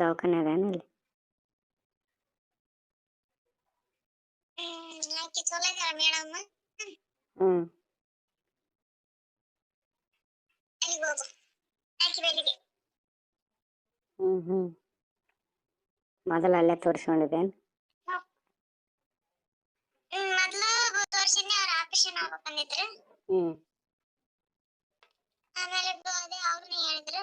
దవాఖానే ಮೊದಲ ಅಲ್ಲೇ ತೋರಿಸ್ಕೊಂಡಿದ್ದೇನೆ ಮೊದಲು ತೋರಿಸಿದ್ದೆ ಅವ್ರ ಆಪರೇಷನ್ ಆಗ್ಬೇಕು ಅಂದಿದ್ರು ಆಮೇಲೆ ಅದೇ ಅವ್ರನ್ನ ಹೇಳಿದ್ರು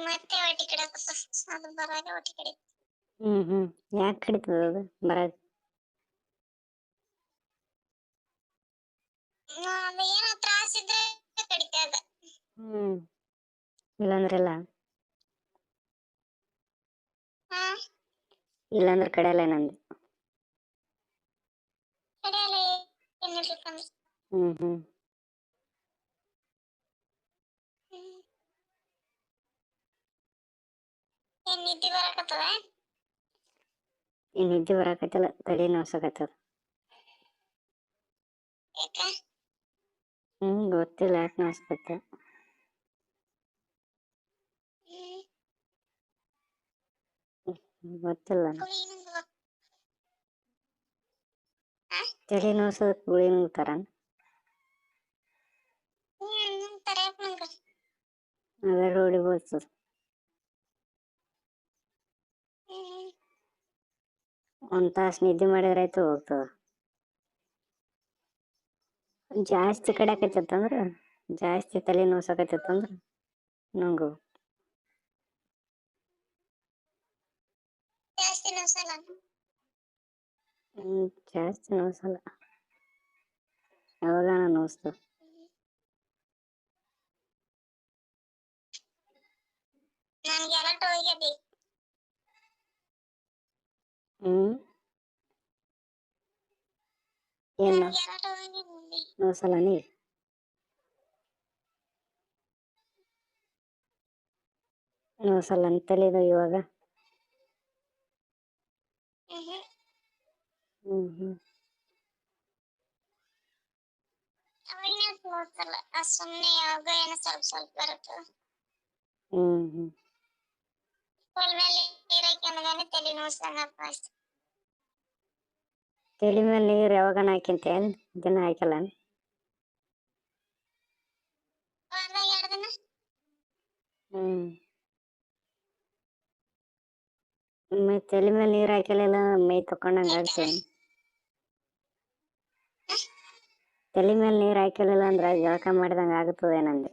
ಈಗ ಮತ್ತೆ ಹೊಟ್ಟಿ ಕಡಕ ಅದು ಬರಾಗ ಹೊಟ್ಟಿ ಕಡೆ ಹ್ಮ್ ಹ್ಮ್ ಯಾಕೆ ಕಡಿತದ ಅದು ಬರಾಗ ಅದು ಏನೋ ತ್ರಾಸ ಇದ್ರೆ ಕಡಿತದ ಹ್ಮ್ ಇಲ್ಲಾಂದ್ರಲ್ಲ ಇಲ್ಲಾಂದ್ರೆ ಕಡೆಯಲ್ಲ ನಂದು ಕಡೆಯಲ್ಲ ಏನಿರ್ಲಿಕ್ಕಂದ್ರೆ ಹ್ಮ್ ಹ್ಮ್ ನಿದ್ದೆ ಬರಾಕತ್ತದ ಈ ನಿದ್ದೆ ಬರಾಕತ್ತಲ್ಲ ತಲೆ ನೋಸಕತ್ತದ ಹ್ಮ್ ಗೊತ್ತಿಲ್ಲ ಯಾಕೆ ನೋಸ್ಕತ್ತ ಗೊತ್ತಿಲ್ಲ ತಲೆ ನೋಸದ ಗುಳಿ ನುಂಗ್ತಾರ ಅವೆರಡು ಹೊಡಿಬೋದು ಒಂದು ತಾಸು ನಿದ್ದೆ ಮಾಡಿದ್ರಾಯ್ತು ಹೋಗ್ತದ ಜಾಸ್ತಿ ಕಡಿಯಾಕೈತಂದ್ರೆ ಜಾಸ್ತಿ ತಲೆ ನೋಸಕೈತಂದ್ರೆ ನಂಗು ಜಾಸ್ತಿ ನೋಸಲ್ಲ ಜಾಸ್ತಿ ನೋಸಲ್ಲ ಯಾವಾಗ ನೋಸ್ತ ನನಗೆ ಎಲ್ಲ ಹೋಗ್ಯದಿ ఏం నోసాలా నీరు నోసాలు అంత లేదు ఇవాగ ಸುಮ್ಮನೆ ಯಾವಾಗ ಏನೋ ಸ್ವಲ್ಪ ಸ್ವಲ್ಪ ಬರುತ್ತೆ ಹ್ಮ್ ಹ್ಮ್ ಹಾಕ್ಯನದೇನು ತಲೆ ನೋಡ್ಸಂಗ ಫಸ್ಟ್ ತಲೆ ಮೇಲೆ ನೀರು ಯಾವಾಗನ ಹಾಕಿಂತ ದಿನ ಹಾಕಲ್ಲ ಹ್ಮ್ ಮೈ ತಲೆ ಮೇಲೆ ನೀರು ಹಾಕಲಿಲ್ಲ ಮೈ ತಕೊಂಡಂಗ ಆಗ್ತೇನೆ ತಲೆ ಮೇಲೆ ನೀರು ಹಾಕಲಿಲ್ಲ ಅಂದ್ರೆ ಜಳಕ ಮಾಡಿದಂಗೆ ಏನಂದ್ರೆ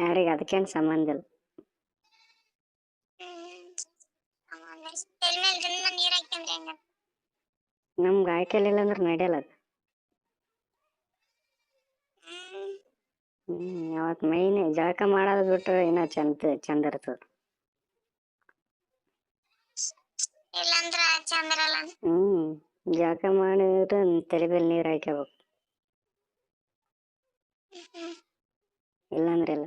ಯಾರಿಗೆ ಅದಕ್ಕೇನು ಸಂಬಂಧ ಇಲ್ಲ ನಮ್ಗೆ ಆಯ್ಕೆಲಿಲ್ಲ ಅಂದ್ರೆ ನಡೆಯಲ್ಲ ಅದು ಅವತ್ತು ಮೈನೆ ಜಳಕ ಮಾಡೋದು ಬಿಟ್ಟು ಏನೋ ಚಂದ ಚಂದ ಇರ್ತದ ಹ್ಮ್ ಜಳಕ ಮಾಡಿದ್ರೆ ತಲೆ ಮೇಲೆ ನೀರು ಹಾಕ್ಯಬೇಕು ಇಲ್ಲಾಂದ್ರೆ ಇಲ್ಲ